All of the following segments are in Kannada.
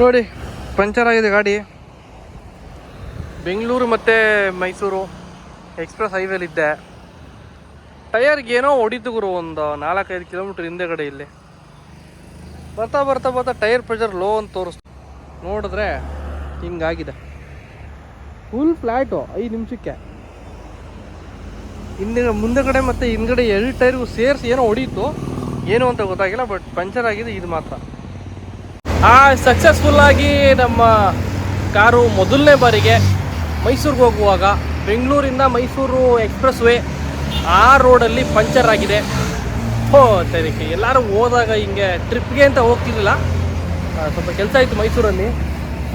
ನೋಡಿ, ಪಂಚರ್ ಆಗಿದೆ ಗಾಡಿ. ಬೆಂಗಳೂರು ಮತ್ತು ಮೈಸೂರು ಎಕ್ಸ್ಪ್ರೆಸ್ ಹೈವೇಲಿದ್ದೆ. ಟಯರ್ಗೆ ಏನೋ ಹೊಡಿತು ಗುರು, ಒಂದು ನಾಲ್ಕೈದು ಕಿಲೋಮೀಟ್ರ್ ಹಿಂದೆಗಡೆ ಇಲ್ಲಿ. ಬರ್ತಾ ಬರ್ತಾ ಬರ್ತಾ ಟೈರ್ ಪ್ರೆಷರ್ ಲೋ ಅಂತ ತೋರಿಸ್ತು. ನೋಡಿದ್ರೆ ಹಿಂಗಾಗಿದೆ. ಫುಲ್ ಫ್ಲ್ಯಾಟು ಐದು ನಿಮಿಷಕ್ಕೆ. ಹಿಂದೆ ಮುಂದೆಗಡೆ ಮತ್ತು ಹಿಂದ್ಗಡೆ ಎರಡು ಟೈರ್ಗೂ ಸೇರಿಸಿ ಏನೋ ಹೊಡೀತು. ಏನು ಅಂತ ಗೊತ್ತಾಗಿಲ್ಲ, ಬಟ್ ಪಂಚರ್ ಆಗಿದೆ, ಇದು ಮಾತ್ರ. ಆ ಸಕ್ಸಸ್ಫುಲ್ ಆಗಿ ನಮ್ಮ ಕಾರು ಮೊದಲನೇ ಬಾರಿಗೆ ಮೈಸೂರಿಗೆ ಹೋಗುವಾಗ ಬೆಂಗಳೂರಿಂದ ಮೈಸೂರು ಎಕ್ಸ್ಪ್ರೆಸ್ ವೇ ಆ ರೋಡಲ್ಲಿ ಪಂಚರ್ ಆಗಿದೆ. ಹೋ ಸರಿಕೆ ಎಲ್ಲರೂ ಹೋದಾಗ ಹಿಂಗೆ ಟ್ರಿಪ್ಗೆ ಅಂತ ಹೋಗ್ತಿರ್ಲಿಲ್ಲ. ಸ್ವಲ್ಪ ಕೆಲಸ ಇತ್ತು ಮೈಸೂರಲ್ಲಿ.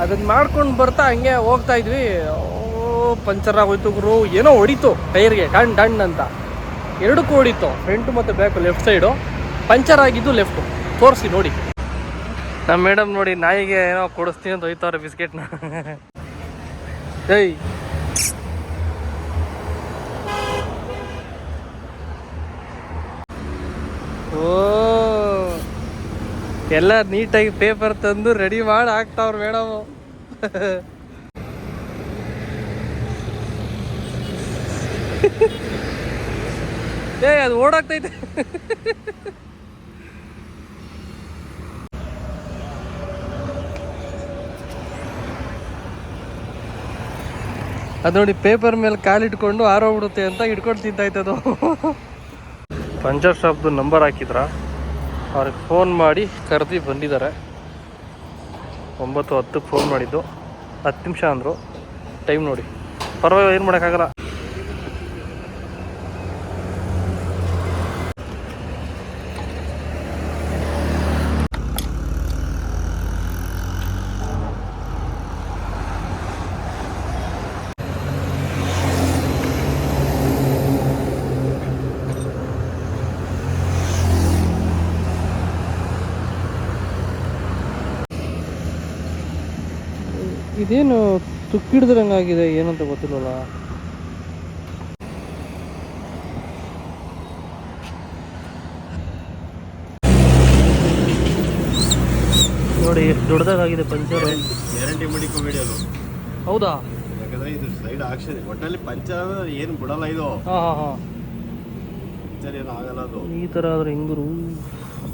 ಅದನ್ನು ಮಾಡ್ಕೊಂಡು ಬರ್ತಾ ಹಂಗೆ ಹೋಗ್ತಾ ಇದ್ವಿ. ಓ ಪಂಚರ್ ಆಗೋಯ್ತು ಗುರು. ಏನೋ ಹೊಡಿತು ಟೈರ್ಗೆ ಡಣ್ ಡಣ್ ಅಂತ. ಎರಡಕ್ಕೂ ಹೊಡಿತು. ಫ್ರಂಟು ಮತ್ತು ಬ್ಯಾಕು, ಲೆಫ್ಟ್ ಸೈಡು. ಪಂಚರ್ ಆಗಿದ್ದು ಲೆಫ್ಟು. ತೋರಿಸಿ ನೋಡಿ. ನಮ್ಮ ಮೇಡಮ್ ನೋಡಿ ನಾಯಿಗೆ ಏನೋ ಕೊಡಿಸ್ತೀನಿ ಅಂತ ಹೋಯ್ತವ್ರೆ ಬಿಸ್ಕೆಟ್ನ. ಏಯ್. ಓ. ಎಲ್ಲ ನೀಟಾಗಿ ಪೇಪರ್ ತಂದು ರೆಡಿ ಮಾಡಿ ಹಾಕ್ತಾವ್ರ ಮೇಡಮ್. ಏಯ್, ಅದು ಓಡಾಗ್ತೈತೆ. ಅದು ನೋಡಿ ಪೇಪರ್ ಮೇಲೆ ಕಾಲಿಟ್ಕೊಂಡು ಆರೋಗ್ಬಿಡುತ್ತೆ ಅಂತ ಇಟ್ಕೊಂಡು ತಿಂತಾಯ್ತು ಅದು. ಪಂಚರ್ ಶಾಪ್ದು ನಂಬರ್ ಹಾಕಿದ್ರ. ಅವ್ರಿಗೆ ಫೋನ್ ಮಾಡಿ ಕರೆದು ಬಂದಿದ್ದಾರೆ. ಒಂಬತ್ತು ಹತ್ತಕ್ಕೆ ಫೋನ್ ಮಾಡಿದ್ದು. ಹತ್ತು ನಿಮಿಷ ಅಂದರು. ಟೈಮ್ ನೋಡಿ. ಪರವಾಗಿಲ್ಲ, ಏನು ಮಾಡೋಕ್ಕಾಗಲ್ಲ. ಇದೇನು ತುಕ್ಕಿಡ್ದಂಗಾಗಿದೆ ಏನಂತ ಗೊತ್ತಿಲ್ಲ ನೋಡಿ ಎಷ್ಟು ದೊಡ್ಡದಾಗಿದೆ ಪಂಚರ್. ಗ್ಯಾರಂಟಿ ಮಾಡಿಕೋಬೇಡಿ ಅದು ಹೌದಾ? ಯಾಕಂದ್ರೆ ಇದು ಸೈಡ್ ಆಕ್ಷನ್ ಒಟ್ಟಲ್ಲಿ ಪಂಚರ್ ಏನು ಬಿಡಲ್ಲ ಇದು. ಹಾಂ ಹಾಂ ಹಾಂ. ಪಂಚರ್ ಏನು ಆಗಲ್ಲ ಅದು. ಈ ಥರ ಆದ್ರೆ ಹೆಂಗರು?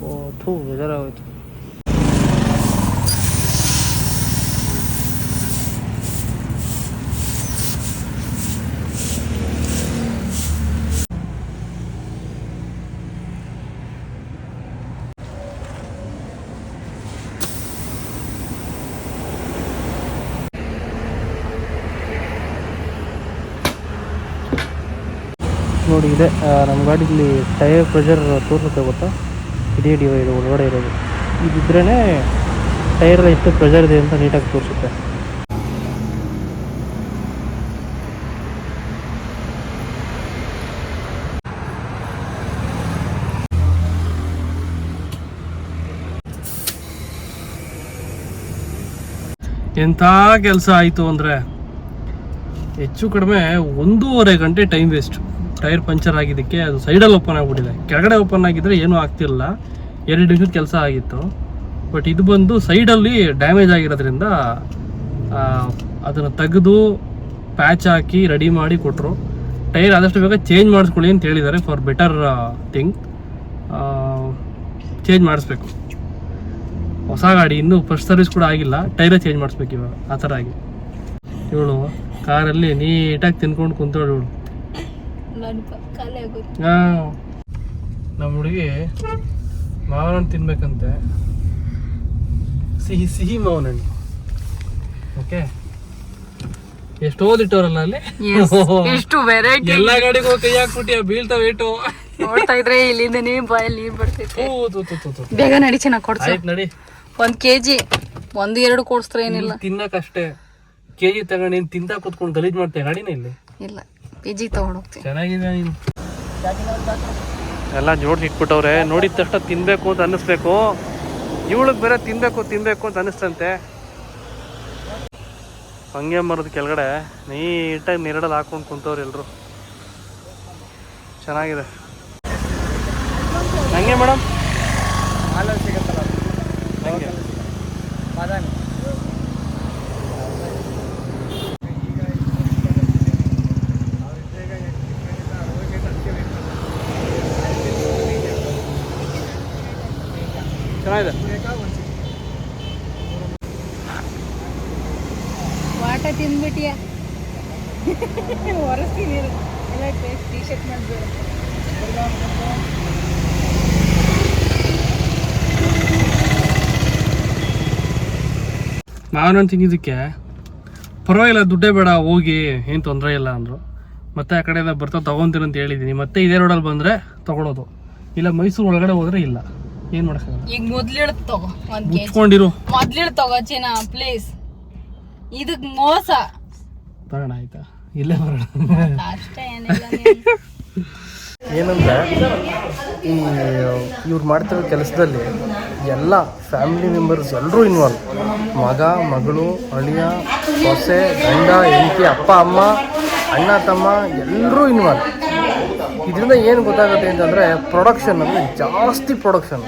ಓ ಥೂ ಬೇಜಾರಾಗೋಯ್ತು. ನೋಡಿ ಇದೆ. ನಮ್ಮ ಗಾಡೀಲಿ ಟೈರ್ ಪ್ರೆಷರ್ ತೋರಿಸುತ್ತೆ ಗೊತ್ತಾ? ಇದೇ ಡಿವೈಡ್ ಒಳಗಡೆ ಇರೋದು. ಇದಿದ್ರೇ ಟೈರ್ ಎಷ್ಟು ಪ್ರೆಷರ್ ಇದೆ ಅಂತ ನೀಟಾಗಿ ತೋರಿಸುತ್ತೆ. ಎಂಥ ಕೆಲಸ ಆಯಿತು ಅಂದರೆ ಹೆಚ್ಚು ಕಡಿಮೆ ಒಂದೂವರೆ ಗಂಟೆ ಟೈಮ್ ವೇಸ್ಟ್ ಟೈರ್ ಪಂಚರ್ ಆಗಿದ್ದಕ್ಕೆ ಅದು ಸೈಡಲ್ಲಿ ಓಪನ್ ಆಗಿಬಿಟ್ಟಿದೆ. ಕೆಳಗಡೆ ಓಪನ್ ಆಗಿದ್ರೆ ಏನೂ ಆಗ್ತಿರಲಿಲ್ಲ. ಎರಡು ನಿಮಿಷದ ಕೆಲಸ ಆಗಿತ್ತು. ಬಟ್ ಇದು ಬಂದು ಸೈಡಲ್ಲಿ ಡ್ಯಾಮೇಜ್ ಆಗಿರೋದ್ರಿಂದ ಅದನ್ನು ತೆಗೆದು ಪ್ಯಾಚ್ ಹಾಕಿ ರೆಡಿ ಮಾಡಿ ಕೊಟ್ಟರು ಟೈರ್ ಆದಷ್ಟು ಬೇಗ ಚೇಂಜ್ ಮಾಡಿಸ್ಕೊಳ್ಳಿ ಅಂತ ಹೇಳಿದ್ದಾರೆ ಫಾರ್ ಬೆಟರ್ ಥಿಂಗ್. ಚೇಂಜ್ ಮಾಡಿಸ್ಬೇಕು. ಹೊಸ ಗಾಡಿ ಇನ್ನೂ ಫಸ್ಟ್ ಸರ್ವಿಸ್ ಕೂಡ ಆಗಿಲ್ಲ. ಟೈರೇ ಚೇಂಜ್ ಮಾಡಿಸ್ಬೇಕು ಇವಾಗ. ಆ ಥರ ಆಗಿ. ಇವಳು ಕಾರಲ್ಲಿ ನೀಟಾಗಿ ತಿನ್ಕೊಂಡು ಕುಂತಳು ಇವಳು. ಖಾಲಿ ನಮ್ಮ ಹುಡುಗಿ ಮಾವಿನ ಹಣ್ಣು ತಿನ್ಬೇಕಂತೆ. ಸಿಹಿ ಸಿಹಿ ಮಾವಿನ ಹಣ್ಣು ಓಕೆ ಎಷ್ಟು ಇಟ್ಟವರಲ್ಲ ಅಲ್ಲಿ? ಎಷ್ಟು ವೆರೈಟಿ ಎಲ್ಲ ಗಾಡಿಗೂ ಕೈ ಹಾಕ್ಬಿಟ್ಟಿ ಬೀಳ್ತಾವ ಏಟು ನೋಡ್ತಾ ಇದ್ರೆ ಇಲ್ಲಿಂದನೇ ಬಾಯಲ್ಲಿ ನೀರ್ ಬರ್ತೈತೆ. ಬೇಗ ನಡಿ ಚೆನ್ನಾಗಿ ಕೊಡ್ಸ. ಆಯ್ತು ನಡಿ. ಒಂದ್ ಕೆಜಿ ಒಂದ್ ಎರಡು ಕೊಡ್ಸ್ತ್ರ ಏನಿಲ್ಲ. ತಿನ್ನಕಷ್ಟೇ ಅಷ್ಟೇ. ಕೆಜಿ ತಗೊಂಡು ನೀನು ತಿಂತಾ ಕುತ್ಕೊಂಡು ಗಲೀಜ್ ಮಾಡ್ತೇವೆ ಗಾಡಿನ ಇಲ್ಲಿ? ಇಲ್ಲ. ಪಿಜಿ ತಗೊಂಡ್ ಹೋಗ್ತೀನಿ ಚೆನ್ನಾಗಿದೆ ನೀನು. ಎಲ್ಲ ಜೋಡಿಸಿ ಇಟ್ಬಿಟ್ಟವ್ರೆ ನೋಡಿದ ತಕ್ಷಣ ತಿನ್ಬೇಕು ಅಂತ ಅನ್ನಿಸ್ಬೇಕು. ಇವಳಿಗೆ ಬೇರೆ ತಿನ್ಬೇಕು ತಿನ್ಬೇಕು ಅಂತ ಅನ್ನಿಸ್ತಂತೆ. ಹಂಗೆ ಮರದ ಕೆಳಗಡೆ ನೀಟಾಗಿ ನೆರಡಲ್ಲಿ ಹಾಕೊಂಡು ಕುಂತವ್ರು ಎಲ್ರು. ಚೆನ್ನಾಗಿದೆ. ಹಂಗೆ ಮೇಡಮ್? ಹಂಗೆ. ಆಟ ತಿಂದ್ಬಿಟ್ಟಿಯ ಹೊರಸ್ತೀನಿ ಎಲ್ಲ ಟೀ ಶರ್ಟ್ ಮಾಡಿಬಿಡ ಮಾವಿನ ತಿಂದಿದ್ದಕ್ಕೆ ಪರವಾಗಿಲ್ಲ ದುಡ್ಡೇ ಬೇಡ ಹೋಗಿ ಏನು ತೊಂದರೆ ಇಲ್ಲ ಅಂದರು. ಮತ್ತೆ ಆ ಕಡೆಯಿಂದ ಬರ್ತಾ ತೊಗೊತೀನಿ ಅಂತ ಹೇಳಿದ್ದೀನಿ ಮತ್ತೆ ಇದೇ ರೋಡಲ್ಲಿ ಬಂದರೆ ತೊಗೊಳೋದು. ಇಲ್ಲ ಮೈಸೂರು ಒಳಗಡೆ ಹೋದರೆ ಇಲ್ಲ. ಏನು ಮಾಡೋಕ್ಕಾಗಲ್ಲ. ಈಗ ಮೊದ್ಲು ತಗೋ ಮೊದ್ಲು ಮುಚ್ಕೊಂಡಿರು. ತಗೋ ಚಿನ್ನ ಪ್ಲೀಸ್ ಇದಕ್ ಮೋಸ. ಬರೋಣ ಆಯ್ತಾ? ಇಲ್ಲೇ ಬರೋಣ. ಅಷ್ಟೇ ಏನಿಲ್ಲ ನೀನು. ಏನಂದ್ರೆ ಈ ಇವ್ರು ಮಾಡ್ತಿರೋ ಕೆಲಸದಲ್ಲಿ ಎಲ್ಲ ಫ್ಯಾಮಿಲಿ ಮೆಂಬರ್ಸ್ ಎಲ್ಲರೂ ಇನ್ವಾಲ್ವ್. ಮಗ ಮಗಳು ಅಳಿಯ ಸೊಸೆ ಗಂಡ ಹೆಂಡತಿ ಅಪ್ಪ ಅಮ್ಮ ಅಣ್ಣ ತಮ್ಮ ಎಲ್ಲರೂ ಇನ್ವಾಲ್ವ್. ಇದರಿಂದ ಏನು ಗೊತ್ತಾಗುತ್ತೆ ಅಂತಂದರೆ ಪ್ರೊಡಕ್ಷನ್ ಅಂದರೆ ಜಾಸ್ತಿ ಪ್ರೊಡಕ್ಷನ್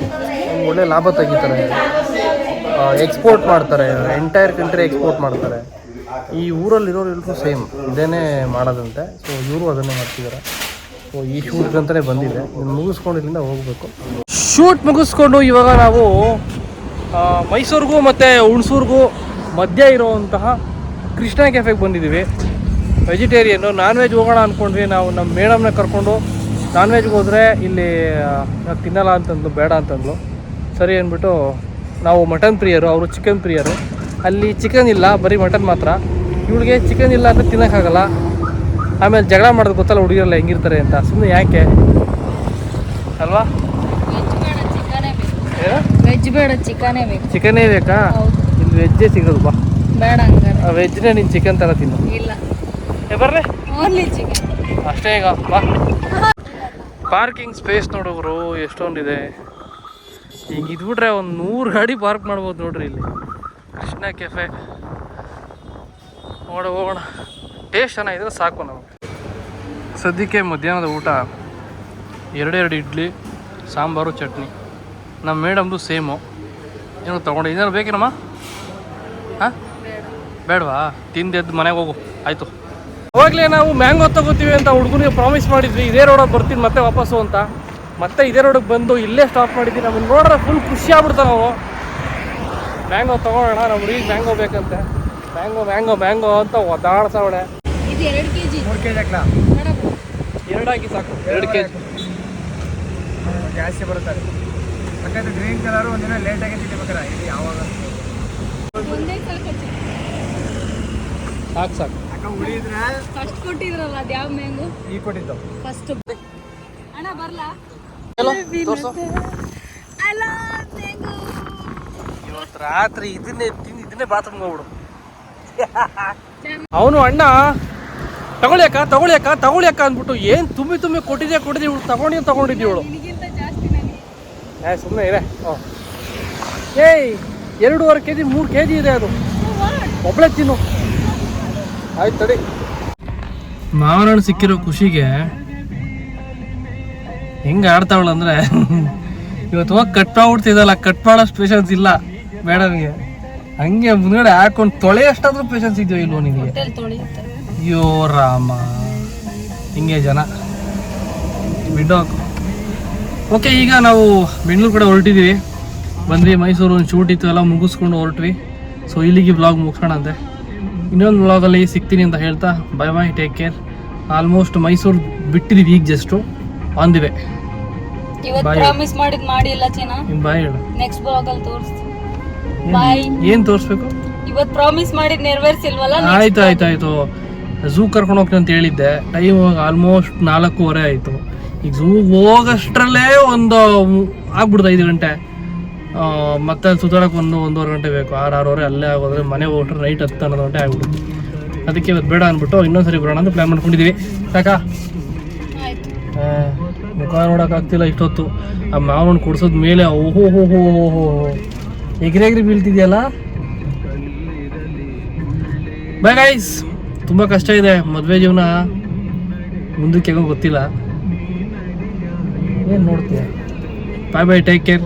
ಒಳ್ಳೆ ಲಾಭ ತೆಗಿತಾರೆ. ಎಕ್ಸ್ಪೋರ್ಟ್ ಮಾಡ್ತಾರೆ ಎಂಟೈರ್ ಕಂಟ್ರಿ ಎಕ್ಸ್ಪೋರ್ಟ್ ಮಾಡ್ತಾರೆ. ಈ ಊರಲ್ಲಿರೋರು ಎಲ್ಲರೂ ಸೇಮ್ ಇದೇ ಮಾಡೋದಂತೆ. ಸೊ ಇವರು ಅದನ್ನೇ ಮಾಡ್ತಿದ್ದಾರೆ ಸೊ ಈ ಶೂಟ್ ಅಂತಲೇ ಬಂದಿದೆ. ಮುಗಿಸ್ಕೊಂಡು ಇಲ್ಲಿಂದ ಹೋಗಬೇಕು. ಶೂಟ್ ಮುಗಿಸ್ಕೊಂಡು ಇವಾಗ ನಾವು ಮೈಸೂರಿಗೂ ಮತ್ತು ಹುಣಸೂರಿಗೂ ಮಧ್ಯ ಇರುವಂತಹ ಕೃಷ್ಣ ಕೆಫೆಗೆ ಬಂದಿದ್ದೀವಿ. ವೆಜಿಟೇರಿಯನ್ನು ನಾನ್ ವೆಜ್ ಹೋಗೋಣ ಅಂದ್ಕೊಂಡ್ವಿ ನಾವು ನಮ್ಮ ಮೇಡಮ್ನ ಕರ್ಕೊಂಡು ನಾನ್ ವೆಜ್ಗೆ ಹೋದರೆ ಇಲ್ಲಿ ತಿನ್ನಲ್ಲ ಅಂತಂದ್ಲು, ಬೇಡ ಅಂತಂದ್ಲು. ಸರಿ ಅಂದ್ಬಿಟ್ಟು ನಾವು ಮಟನ್ ಪ್ರಿಯರು ಅವರು ಚಿಕನ್ ಪ್ರಿಯರು. ಅಲ್ಲಿ ಚಿಕನ್ ಇಲ್ಲ ಬರೀ ಮಟನ್ ಮಾತ್ರ. ಇವಳಿಗೆ ಚಿಕನ್ ಇಲ್ಲ ಅಂದರೆ ತಿನ್ನೋಕ್ಕಾಗಲ್ಲ ಆಮೇಲೆ ಜಗಳ ಮಾಡೋದು ಗೊತ್ತಲ್ಲ ಹುಡುಗಿರಲ್ಲ ಹೆಂಗಿರ್ತಾರೆ ಅಂತ. ಸುಮ್ಮನೆ ಯಾಕೆ? ಅಲ್ವಾ? ವೆಜ್ ಬೇಡ ಚಿಕನೇ ಬೇಕು. ಚಿಕನೇ ಬೇಕಾ. ಇಲ್ಲಿ ವೆಜ್ಜೇ ಸಿಗೋದು ಬಾ. ಬೇಡ ಹಂಗಾರೆ. ವೆಜ್ನೇ ನೀನು ಚಿಕನ್ ಥರ ತಿನ್ನು. ಇಲ್ಲ. ಬರ್ರಿ. ಓನ್ಲಿ ಚಿಕನ್ ಅಷ್ಟೇ ಈಗ ಬಾ. ಪಾರ್ಕಿಂಗ್ ಸ್ಪೇಸ್ ನೋಡೋರು ಎಷ್ಟೊಂದಿದೆ. ಈಗ ಇದ್ಬಿಟ್ರೆ ಒಂದು ನೂರು ಗಾಡಿ ಪಾರ್ಕ್ ಮಾಡ್ಬೋದು ನೋಡ್ರಿ ಇಲ್ಲಿ. ಕೃಷ್ಣ ಕೆಫೆ ನೋಡ, ಹೋಗೋಣ. ಟೇಸ್ಟ್ ಚೆನ್ನಾಗಿದ್ರೆ ಸಾಕು ನಾವು ಸದ್ಯಕ್ಕೆ ಮಧ್ಯಾಹ್ನದ ಊಟ. ಎರಡೆರಡು ಇಡ್ಲಿ, ಸಾಂಬಾರು, ಚಟ್ನಿ. ನಮ್ಮ ಮೇಡಮ್ದು ಸೇಮು. ಏನು ತೊಗೊಂಡು. ಏನಾರು ಬೇಕೇನಮ್ಮ ಹಾಂ? ಬೇಡವಾ? ತಿಂದೆದ್ದು ಮನೆಗೆ ಹೋಗು. ಆಯಿತು. ಅವಾಗಲೇ ನಾವು ಮ್ಯಾಂಗೋ ತಗೋತೀವಿ ಅಂತ ಹುಡುಗನಿಗೆ ಪ್ರಾಮಿಸ್ ಮಾಡಿದ್ವಿ. ಇದೇ ರೋಡಲ್ಲಿ ಬರ್ತೀನಿ, ಮತ್ತೆ ವಾಪಸ್ಸು ಅಂತ. ಮತ್ತೆ ಇದೇ ರೋಡಿಗೆ ಬಂದು ಇಲ್ಲೇ ಸ್ಟಾಪ್ ಮಾಡಿದ್ವಿ ನಮ್ಮನ್ನು ನೋಡಿದ್ರೆ ಫುಲ್ ಖುಷಿ ಆಗ್ಬಿಡ್ತಾವೆ ನಾವು. ಮ್ಯಾಂಗೋ ತೊಗೊಳೋಣ ನಮ್ಮ ಹುಡುಗಿ ಮ್ಯಾಂಗೋ ಬೇಕಂತೆ. ಮ್ಯಾಂಗೋ ಮ್ಯಾಂಗೋ ಮ್ಯಾಂಗೋ ಅಂತ ಒದ್ದಾಡ್ಸವಳೆ ಇದು ಎರಡು ಕೆ ಜಿ ಮೂರು ಕೆ ಜಿ ಹಾಕ್ಲಾ ಎರಡಾಗಿ ಸಾಕು. ಎರಡು ಕೆ ಜಿ ಜಾಸ್ತಿ ಬರುತ್ತಾರೆ. ಯಾಕಂದ್ರೆ ಗ್ರೀನ್ ಕಲರ್ ಒಂದಿನ ಲೇಟ್ ಆಗಿ ತಿನ್ಬೇಕಾರೆ ಇದು ಯಾವಾಗ? ಸಾಕು ಸಾಕು. ಫಸ್ಟ್ ಕೊಟ್ಟಿದ್ರಲ್ಲ ಅದು ಯಾವ ಮ್ಯಾಂಗೋ ಈ ಕೊಟ್ಟಿದ್ದು. ಫಸ್ಟ್ ಅಣ್ಣ ಬರ್ಲಾ? ಇವತ್ತು ರಾತ್ರಿ ಇದನ್ನೇ ತಿಂದು ಇದನ್ನೇ ಬಾತ್ರೂಮ್ ಹೋಗ್ಬಿಡು. ಅವನು ಅಣ್ಣ ತಗೊಳ್ಳಿ ಅಕ್ಕ ತಗೊಳ್ಳಿ ಅಕ್ಕ ತಗೊಳ್ಳಿ ಅಕ್ಕ ಅಂದ್ಬಿಟ್ಟು ಏನು ತುಂಬಿ ತುಂಬಿ ಕೊಟ್ಟಿದ್ದೆ ಕೊಟ್ಟಿದ್ದೆ ಇವಳು? ತಗೊಂಡಿ ತಗೊಂಡಿದ್ದಿ ಇವಳು? ಏ ಸುಮ್ಮನೆ ಇದೆ ಹ್ಞೂ ಏಯ್ ಎರಡೂವರೆ ಕೆ ಜಿ ಮೂರು ಕೆ ಜಿ ಇದೆ ಅದು. ಒಬ್ಬಳೆ ತಿನ್ನು. ಆಯ್ತು ತಡಿ. ಮಾವನ ಸಿಕ್ಕಿರೋ ಖುಷಿಗೆ ಹೆಂಗೆ ಆಡ್ತಾವಳಂದ್ರೆ ಇವತ್ತು ಹೋಗಿ ಕಟ್ ಮಾಡ್ಬಿಡ್ತಿದ್ದಲ್ಲ ಕಟ್ ಮಾಡೋಷ್ಟು ಪೇಷನ್ಸ್ ಇಲ್ಲ ಮೇಡಮ್ಗೆ ಹಂಗೆ ಮುಂದ್ಗಡೆ ಹಾಕೊಂಡು ತೊಳೆಯಷ್ಟಾದ್ರೂ ಪೇಷನ್ಸ್ ಇದೆಯೋ ಇಲ್ವೋ ನಿನಗೆ? ಅಯ್ಯೋ ರಾಮ. ಹಿಂಗೆ ಜನ. ಬಿಡೋ. ಓಕೆ ಈಗ ನಾವು ಬೆಂಗಳೂರು ಕಡೆ ಹೊರಟಿದ್ದೀವಿ ಬಂದ್ವಿ ಮೈಸೂರು ಒಂದು ಶೂಟ್ ಇತ್ತು ಎಲ್ಲ ಮುಗಿಸ್ಕೊಂಡು ಹೊರಟ್ವಿ. ಸೊ ಇಲ್ಲಿಗೆ ಬ್ಲಾಗ್ ಮುಗಿಸೋಣ ಅಂತೆ ಇನ್ನೊಂದು ಬ್ಲಾಗಲ್ಲಿ ಸಿಗ್ತೀನಿ ಅಂತ ಹೇಳ್ತಾ bye bye take care almost Mysuru ಬಿಟ್ಟಿದ್ದೀವಿ ಈಗ ಜಸ್ಟು ಆನ್ ದಿ ವೇ ಇವತ್ತು ಪ್ರಾಮಿಸ್ ಮಾಡಿದ್ ಮಾಡಿಲ್ಲ ಬಾಯ್ ಹೇಳು. ನೆಕ್ಸ್ಟ್ ಬ್ಲಾಗ್ ಅಲ್ಲಿ ತೋರಿಸ್ತೀನಿ. Bye. ಏನು ತೋರಿಸ್ಬೇಕು? ಇವತ್ತು ಪ್ರಾಮಿಸ್ ಮಾಡಿದ್ ನೆರವೇರಿಸಿಲ್ವಲ್ಲ ಆಯ್ತು ಆಯ್ತು ಆಯ್ತು. ಝೂ ಕರ್ಕೊಂಡು ಹೋಗ್ತೀನಿ ಅಂತ ಹೇಳಿದ್ದೆ. ಟೈಮ್ ಆಲ್ಮೋಸ್ಟ್ ನಾಲ್ಕೂವರೆ ಆಯಿತು. ಈಗ ಝೂ ಹೋಗಷ್ಟರಲ್ಲೇ ಒಂದು ಆಗ್ಬಿಡ್ತು ಐದು ಗಂಟೆ. ಮತ್ತೆ ಅಲ್ಲಿ ಸುತ್ತಾಡಕ್ಕೆ ಒಂದು ಒಂದೂವರೆ ಗಂಟೆ ಬೇಕು. ಆರು ಆರೂವರೆ ಅಲ್ಲೇ ಆಗೋದ್ರೆ ಮನೆ ಹೋಗ್ಬಿಟ್ರೆ ನೈಟ್ ಹತ್ತು ಅನ್ನೋದು ಗಂಟೆ ಆಗ್ಬಿಡುತ್ತೆ. ಅದಕ್ಕೆ ಇವತ್ತು ಬೇಡ ಅಂದ್ಬಿಟ್ಟು ಇನ್ನೊಂದ್ಸರಿ ಬರೋಣ ಅಂತ ಪ್ಲ್ಯಾನ್ ಮಾಡ್ಕೊಂಡಿದ್ದೀವಿ ಸಾಕಾ? ಮುಖ ನೋಡೋಕ್ಕಾಗ್ತಿಲ್ಲ ಇಷ್ಟೊತ್ತು. ಆ ಮಾವನ ಕುಡ್ಸೋದ್ ಮೇಲೆ ಓಹೋ ಹೋ ಹೋ ಹೋ ಹೋ ಎಗ್ರಿ ಎಗ್ರಿ ಬೀಳ್ತಿದೆಯಲ್ಲ? ಬೈ ಗೈಸ್ ತುಂಬ ಕಷ್ಟ ಇದೆ ಮದುವೆ ಜೀವನ. ಮುಂದಕ್ಕೆ ಹೆಂಗೋ ಗೊತ್ತಿಲ್ಲ. ಏನು ನೋಡ್ತೀಯ? ಬಾಯ್ ಬಾಯ್ ಟೇಕ್ ಕೇರ್